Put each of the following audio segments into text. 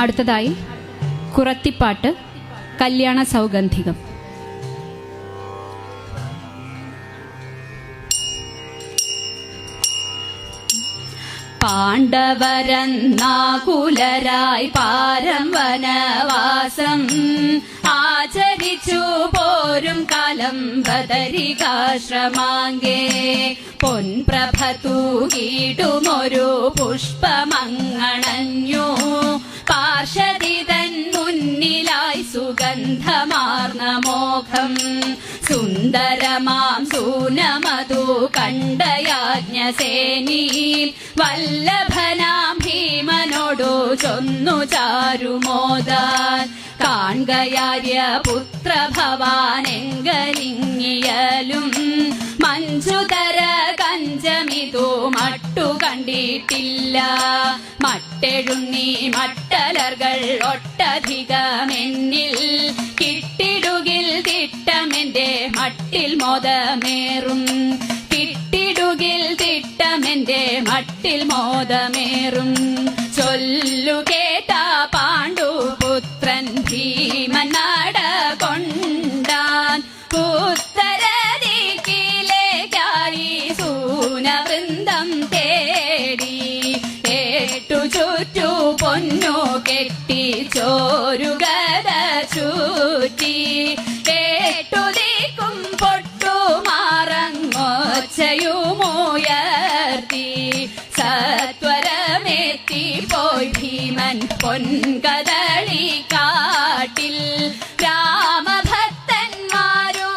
അടുത്തതായി കുറത്തിപ്പാട്ട് കല്യാണ സൗഗന്ധികം. പാണ്ഡവരന്നാകുലരായി പാരം വനവാസം ആചരിച്ചു പോരും കാലം ബദരികാശ്രമാങ്കേ. പൊൻപ്രഭ തൂകിടുമൊരു പുഷ്പമങ്ങണഞ്ഞു. പാർഷദിതൻ മുന്നിലായി സുഗന്ധമാർന്ന മോഹം. സുന്ദരമാം സൂനമതു കണ്ടയാജ്ഞസേനി വല്ലഭനാം ഭീമനോടു ചൊന്നു ചാരുമോദാൻ കാൺകയാര്യ പുത്ര കണ്ടിട്ടില്ല. മട്ടെഴുന്നീ മട്ടലർകൾ ഒട്ടധികമെന്നിൽ കിട്ടിടുകിൽ തിട്ടമെന്റെ മട്ടിൽ മോദമേറും. കിട്ടിടുകിൽ തിട്ടമെന്റെ മട്ടിൽ മോദമേറും. ചൊല്ലു കെട്ടി ചോരുകത ചൂറ്റി കേട്ടു ദിക്കും പൊട്ടു മാറങ്ങോച്ചയുമുയർത്തി സത്വരമെത്തി പോയി ഭീമൻ പൊൻകദളി കാട്ടിൽ. രാമഭക്തന്മാരു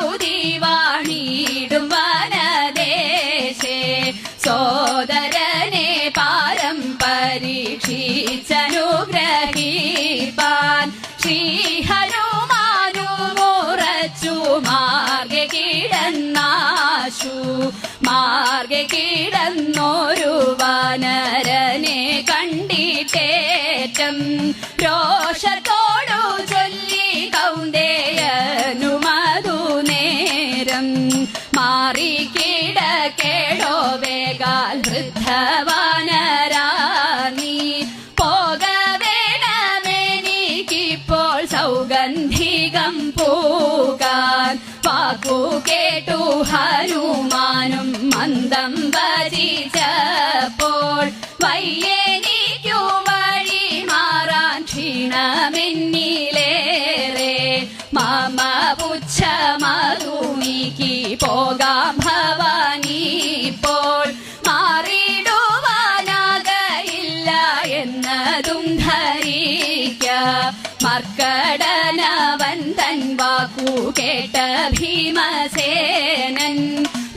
വാണിടും വനദേശേ. സോദരനെ ശ്രീഹനുമാനു മുറച്ചു മാർഗെ കിടന്നാശു മാർഗെ കിടന്നൊരു വാനരനെ കണ്ടിട്ടേറ്റം രോഷത്തോടു വാക്കു കേട്ടു ഹനുമാനും മന്ദം ഭജിച്ചപ്പോൾ വയ്യേനിക്കു വഴി മാറാൻ ക്ഷീണമെന്നിലേറെ. മാമ പുച്ഛ മധുമിക്ക് പോകാം ഭവാനിപ്പോൾ. മാറിടുവാനാകയില്ല എന്നതും ധരിക്ക. തൻ വാക്കു കേട്ട ഭീമസേനൻ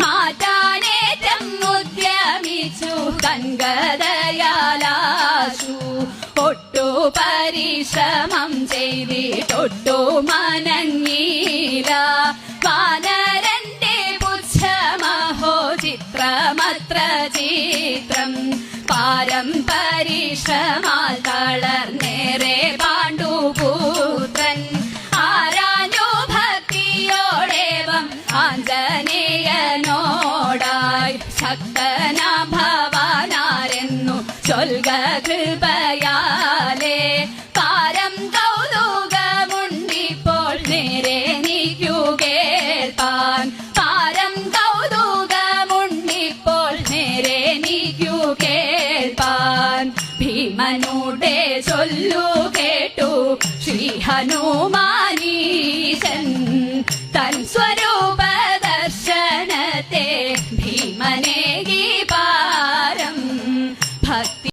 മാറ്റാനേറ്റം ഉദ്യമിച്ചു കൺകതയാലാശു ഒട്ടു പരിശ്രമം ചെയ്തിട്ടൊട്ടു മനങ്ങീല വാനരന്റെ പുച്ഛമഹോ ചിത്രമത്ര ചിത്രം. പാരം പരിശ്രമാൽ തളർന്നേറെ പാണ്ഡുപുത്രൻ ശക്തനാ ഭവാനാരെന്നു ചൊൽക കൃപയാലേ. പാരം കൗതുകമുണ്ടിപ്പോൾ നേരെ നീക്കുകേൽപ്പാൻ പാരം കൗതുകമുണ്ടിപ്പോൾ നേരെ നീക്കുകേൽപ്പാൻ ഭീമനൂടെ ചൊല്ലു കേട്ടു ശ്രീ ഹനുമാനീശൻ